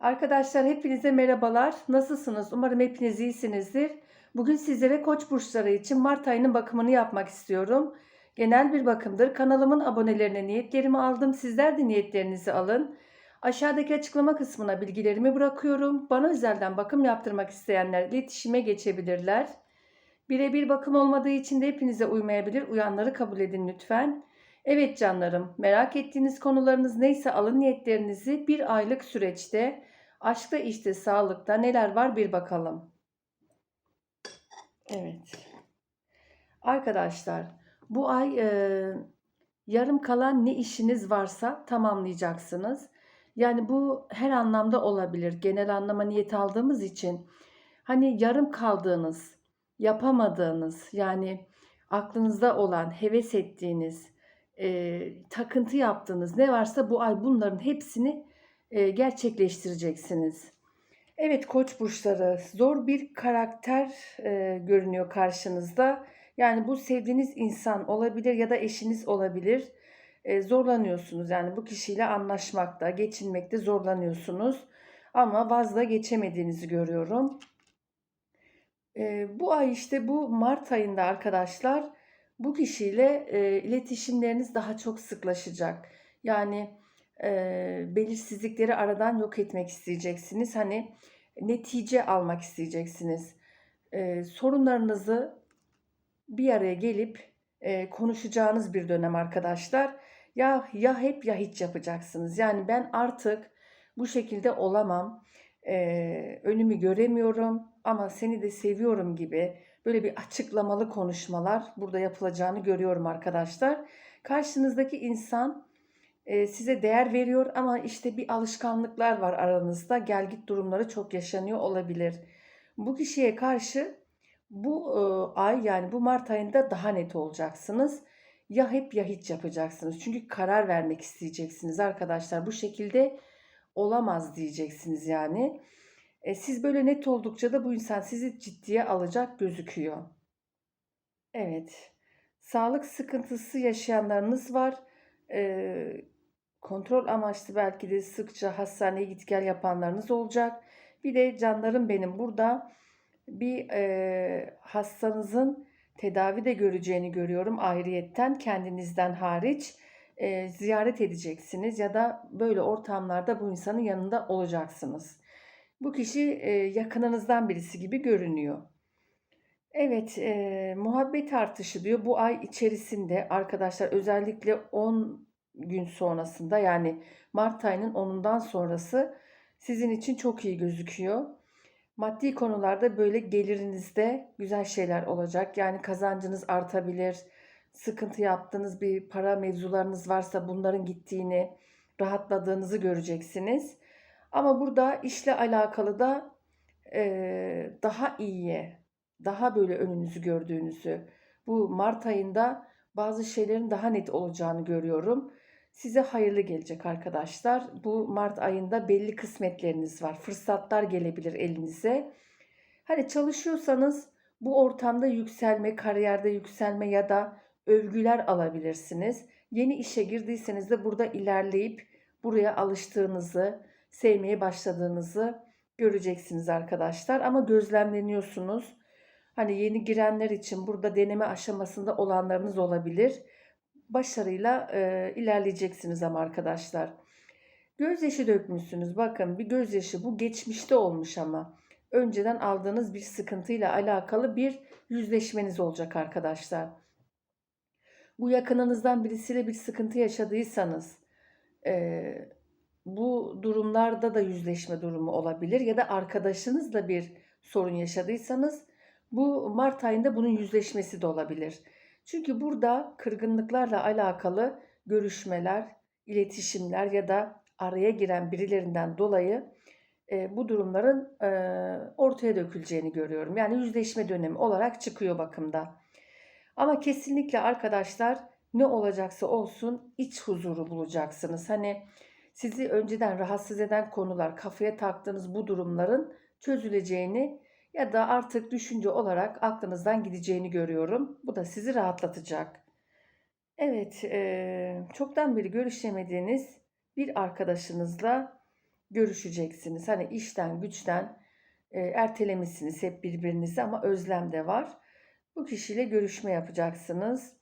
Arkadaşlar hepinize merhabalar. Nasılsınız? Umarım hepiniz iyisinizdir. Bugün sizlere Koç burçları için Mart ayının bakımını yapmak istiyorum. Genel bir bakımdır. Kanalımın abonelerine niyetlerimi aldım. Sizler de niyetlerinizi alın. Aşağıdaki açıklama kısmına bilgilerimi bırakıyorum. Bana özelden bakım yaptırmak isteyenler iletişime geçebilirler. Birebir bakım olmadığı için de hepinize uymayabilir. Uyanları kabul edin lütfen. Evet canlarım, merak ettiğiniz konularınız neyse alın niyetlerinizi bir aylık süreçte aşkta, işte, sağlıkta neler var bir bakalım. Evet. Arkadaşlar, bu ay e, yarım kalan ne işiniz varsa tamamlayacaksınız. Yani bu her anlamda olabilir. Genel anlama niyet aldığımız için hani yarım kaldığınız, yapamadığınız yani aklınızda olan, heves ettiğiniz, e, takıntı yaptığınız ne varsa bu ay bunların hepsini e, gerçekleştireceksiniz. Evet koç burçları zor bir karakter e, görünüyor karşınızda. Yani bu sevdiğiniz insan olabilir ya da eşiniz olabilir. E, zorlanıyorsunuz yani bu kişiyle anlaşmakta, geçinmekte zorlanıyorsunuz. Ama vazda geçemediğinizi görüyorum. E, bu ay işte bu Mart ayında arkadaşlar bu kişiyle e, iletişimleriniz daha çok sıklaşacak. Yani e, belirsizlikleri aradan yok etmek isteyeceksiniz. Hani netice almak isteyeceksiniz. E, sorunlarınızı bir araya gelip e, konuşacağınız bir dönem arkadaşlar. Ya ya hep ya hiç yapacaksınız. Yani ben artık bu şekilde olamam. E, önümü göremiyorum ama seni de seviyorum gibi böyle bir açıklamalı konuşmalar burada yapılacağını görüyorum arkadaşlar. Karşınızdaki insan e, size değer veriyor ama işte bir alışkanlıklar var aranızda. Gelgit durumları çok yaşanıyor olabilir. Bu kişiye karşı bu e, ay yani bu Mart ayında daha net olacaksınız. Ya hep ya hiç yapacaksınız. Çünkü karar vermek isteyeceksiniz arkadaşlar. Bu şekilde olamaz diyeceksiniz yani. E, siz böyle net oldukça da bu insan sizi ciddiye alacak gözüküyor. Evet. Sağlık sıkıntısı yaşayanlarınız var. E, kontrol amaçlı belki de sıkça hastaneye git gel yapanlarınız olacak. Bir de canlarım benim burada bir e, hastanızın tedavi de göreceğini görüyorum ayrıyetten kendinizden hariç e, ziyaret edeceksiniz ya da böyle ortamlarda bu insanın yanında olacaksınız. Bu kişi e, yakınınızdan birisi gibi görünüyor. Evet, e, muhabbet artışı diyor bu ay içerisinde arkadaşlar özellikle 10 gün sonrasında yani Mart ayının 10'undan sonrası sizin için çok iyi gözüküyor. Maddi konularda böyle gelirinizde güzel şeyler olacak. Yani kazancınız artabilir. Sıkıntı yaptığınız bir para mevzularınız varsa bunların gittiğini, rahatladığınızı göreceksiniz. Ama burada işle alakalı da e, daha iyiye, daha böyle önünüzü gördüğünüzü, bu Mart ayında bazı şeylerin daha net olacağını görüyorum. Size hayırlı gelecek arkadaşlar. Bu Mart ayında belli kısmetleriniz var. Fırsatlar gelebilir elinize. Hani çalışıyorsanız bu ortamda yükselme, kariyerde yükselme ya da övgüler alabilirsiniz. Yeni işe girdiyseniz de burada ilerleyip buraya alıştığınızı, sevmeye başladığınızı göreceksiniz arkadaşlar. Ama gözlemleniyorsunuz. Hani yeni girenler için burada deneme aşamasında olanlarınız olabilir. Başarıyla e, ilerleyeceksiniz ama arkadaşlar. Gözyaşı dökmüşsünüz. Bakın bir gözyaşı bu geçmişte olmuş ama. Önceden aldığınız bir sıkıntıyla alakalı bir yüzleşmeniz olacak arkadaşlar. Bu yakınınızdan birisiyle bir sıkıntı yaşadıysanız, e, bu durumlarda da yüzleşme durumu olabilir ya da arkadaşınızla bir sorun yaşadıysanız bu Mart ayında bunun yüzleşmesi de olabilir. Çünkü burada kırgınlıklarla alakalı görüşmeler, iletişimler ya da araya giren birilerinden dolayı e, bu durumların e, ortaya döküleceğini görüyorum. Yani yüzleşme dönemi olarak çıkıyor bakımda. Ama kesinlikle arkadaşlar ne olacaksa olsun iç huzuru bulacaksınız. Hani sizi önceden rahatsız eden konular, kafaya taktığınız bu durumların çözüleceğini ya da artık düşünce olarak aklınızdan gideceğini görüyorum. Bu da sizi rahatlatacak. Evet, çoktan beri görüşemediğiniz bir arkadaşınızla görüşeceksiniz. Hani işten güçten ertelemişsiniz hep birbirinizi ama özlem de var. Bu kişiyle görüşme yapacaksınız.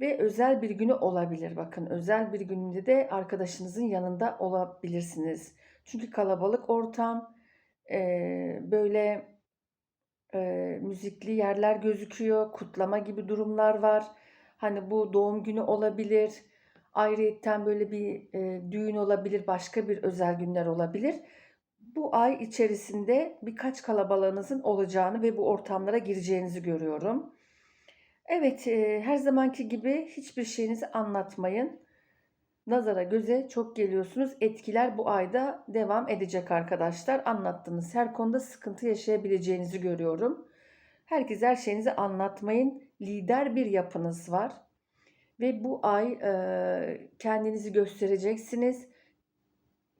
Ve özel bir günü olabilir. Bakın özel bir gününde de arkadaşınızın yanında olabilirsiniz. Çünkü kalabalık ortam, e, böyle e, müzikli yerler gözüküyor, kutlama gibi durumlar var. Hani bu doğum günü olabilir, ayrıyetten böyle bir e, düğün olabilir, başka bir özel günler olabilir. Bu ay içerisinde birkaç kalabalığınızın olacağını ve bu ortamlara gireceğinizi görüyorum. Evet, e, her zamanki gibi hiçbir şeyinizi anlatmayın. Nazara göze çok geliyorsunuz. Etkiler bu ayda devam edecek arkadaşlar. Anlattığınız her konuda sıkıntı yaşayabileceğinizi görüyorum. Herkes her şeyinizi anlatmayın. Lider bir yapınız var. Ve bu ay e, kendinizi göstereceksiniz.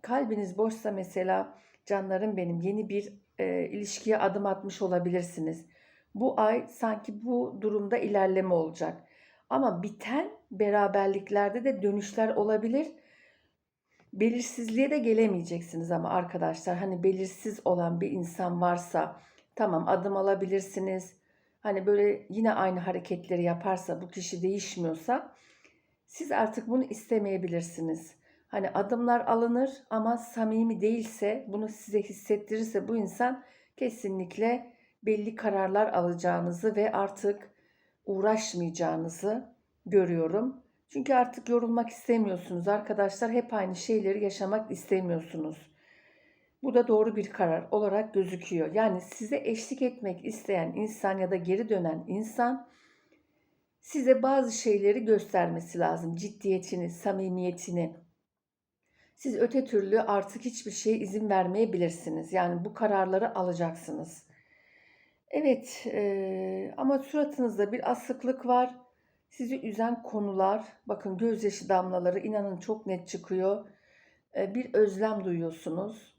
Kalbiniz boşsa mesela canlarım benim yeni bir e, ilişkiye adım atmış olabilirsiniz. Bu ay sanki bu durumda ilerleme olacak. Ama biten beraberliklerde de dönüşler olabilir. Belirsizliğe de gelemeyeceksiniz ama arkadaşlar hani belirsiz olan bir insan varsa tamam adım alabilirsiniz. Hani böyle yine aynı hareketleri yaparsa bu kişi değişmiyorsa siz artık bunu istemeyebilirsiniz. Hani adımlar alınır ama samimi değilse bunu size hissettirirse bu insan kesinlikle belli kararlar alacağınızı ve artık uğraşmayacağınızı görüyorum. Çünkü artık yorulmak istemiyorsunuz arkadaşlar. Hep aynı şeyleri yaşamak istemiyorsunuz. Bu da doğru bir karar olarak gözüküyor. Yani size eşlik etmek isteyen insan ya da geri dönen insan size bazı şeyleri göstermesi lazım. Ciddiyetini, samimiyetini. Siz öte türlü artık hiçbir şeye izin vermeyebilirsiniz. Yani bu kararları alacaksınız. Evet e, ama suratınızda bir asıklık var. Sizi üzen konular, bakın gözyaşı damlaları inanın çok net çıkıyor. E, bir özlem duyuyorsunuz.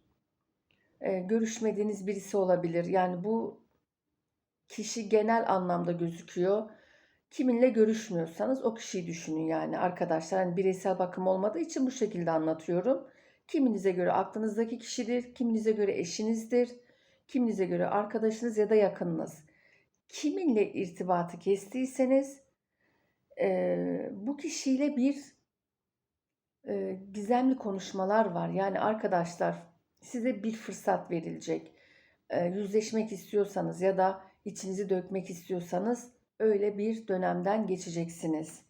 E, görüşmediğiniz birisi olabilir. Yani bu kişi genel anlamda gözüküyor. Kiminle görüşmüyorsanız o kişiyi düşünün yani arkadaşlar. Hani bireysel bakım olmadığı için bu şekilde anlatıyorum. Kiminize göre aklınızdaki kişidir, kiminize göre eşinizdir, kiminize göre arkadaşınız ya da yakınınız. Kiminle irtibatı kestiyseniz e, bu kişiyle bir e, gizemli konuşmalar var. Yani arkadaşlar size bir fırsat verilecek. E, yüzleşmek istiyorsanız ya da içinizi dökmek istiyorsanız öyle bir dönemden geçeceksiniz.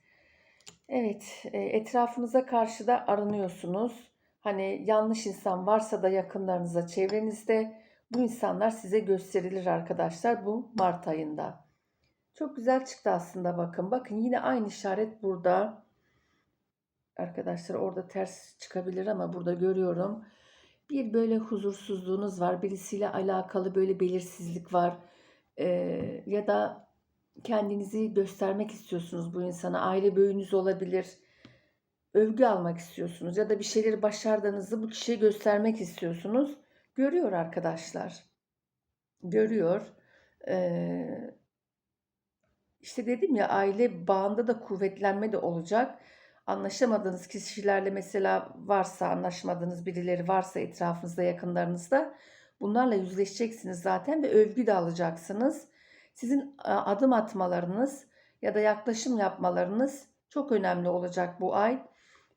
Evet, e, etrafınıza karşı da aranıyorsunuz. Hani yanlış insan varsa da yakınlarınızda, çevrenizde bu insanlar size gösterilir arkadaşlar bu Mart ayında. Çok güzel çıktı aslında bakın. Bakın yine aynı işaret burada. Arkadaşlar orada ters çıkabilir ama burada görüyorum. Bir böyle huzursuzluğunuz var. Birisiyle alakalı böyle belirsizlik var. Ee, ya da kendinizi göstermek istiyorsunuz bu insana. Aile büyüğünüz olabilir. Övgü almak istiyorsunuz ya da bir şeyleri başardığınızı bu kişiye göstermek istiyorsunuz. Görüyor arkadaşlar. Görüyor. Ee, işte dedim ya aile bağında da kuvvetlenme de olacak. Anlaşamadığınız kişilerle mesela varsa, anlaşmadığınız birileri varsa etrafınızda, yakınlarınızda bunlarla yüzleşeceksiniz zaten ve övgü de alacaksınız. Sizin adım atmalarınız ya da yaklaşım yapmalarınız çok önemli olacak bu ay.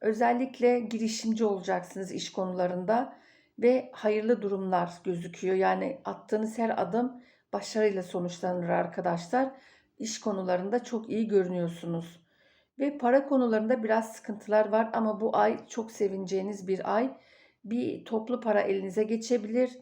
Özellikle girişimci olacaksınız iş konularında ve hayırlı durumlar gözüküyor. Yani attığınız her adım başarıyla sonuçlanır arkadaşlar. İş konularında çok iyi görünüyorsunuz. Ve para konularında biraz sıkıntılar var ama bu ay çok sevineceğiniz bir ay. Bir toplu para elinize geçebilir.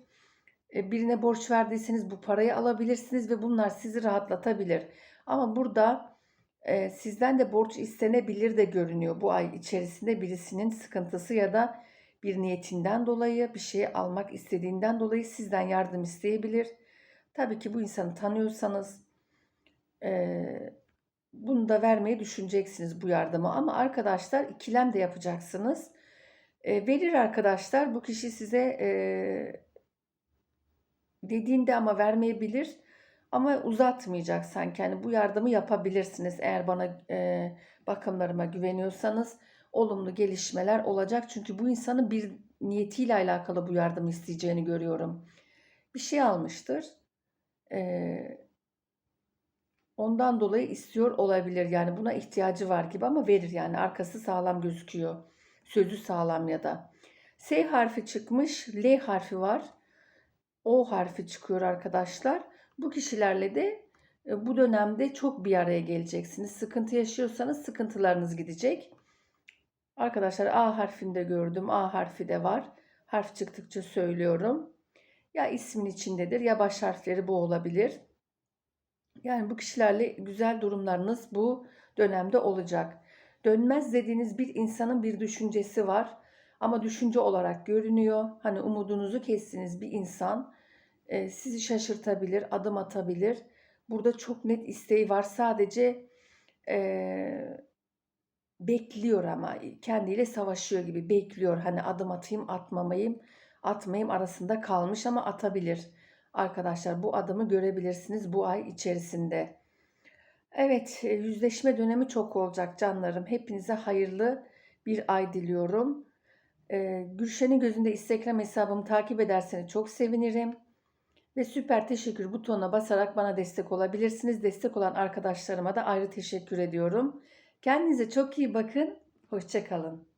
E, birine borç verdiyseniz bu parayı alabilirsiniz ve bunlar sizi rahatlatabilir. Ama burada e, sizden de borç istenebilir de görünüyor bu ay içerisinde birisinin sıkıntısı ya da bir niyetinden dolayı bir şeyi almak istediğinden dolayı sizden yardım isteyebilir. Tabii ki bu insanı tanıyorsanız e, bunu da vermeyi düşüneceksiniz bu yardımı. Ama arkadaşlar ikilem de yapacaksınız. E, verir arkadaşlar bu kişi size e, dediğinde ama vermeyebilir. Ama uzatmayacak sanki. Yani bu yardımı yapabilirsiniz eğer bana e, bakımlarıma güveniyorsanız olumlu gelişmeler olacak. Çünkü bu insanın bir niyetiyle alakalı bu yardım isteyeceğini görüyorum. Bir şey almıştır. E, ondan dolayı istiyor olabilir. Yani buna ihtiyacı var gibi ama verir yani arkası sağlam gözüküyor. Sözü sağlam ya da. S harfi çıkmış, L harfi var. O harfi çıkıyor arkadaşlar. Bu kişilerle de e, bu dönemde çok bir araya geleceksiniz. Sıkıntı yaşıyorsanız sıkıntılarınız gidecek. Arkadaşlar A harfinde gördüm. A harfi de var. Harf çıktıkça söylüyorum. Ya ismin içindedir ya baş harfleri bu olabilir. Yani bu kişilerle güzel durumlarınız bu dönemde olacak. Dönmez dediğiniz bir insanın bir düşüncesi var. Ama düşünce olarak görünüyor. Hani umudunuzu kestiğiniz bir insan e, sizi şaşırtabilir, adım atabilir. Burada çok net isteği var. Sadece e, bekliyor ama kendiyle savaşıyor gibi bekliyor. Hani adım atayım, atmamayım, atmayayım arasında kalmış ama atabilir. Arkadaşlar bu adımı görebilirsiniz bu ay içerisinde. Evet, e, yüzleşme dönemi çok olacak canlarım. Hepinize hayırlı bir ay diliyorum. Ee, Gülşen'in gözünde Instagram hesabımı takip ederseniz çok sevinirim. Ve süper teşekkür butonuna basarak bana destek olabilirsiniz. Destek olan arkadaşlarıma da ayrı teşekkür ediyorum. Kendinize çok iyi bakın. Hoşçakalın.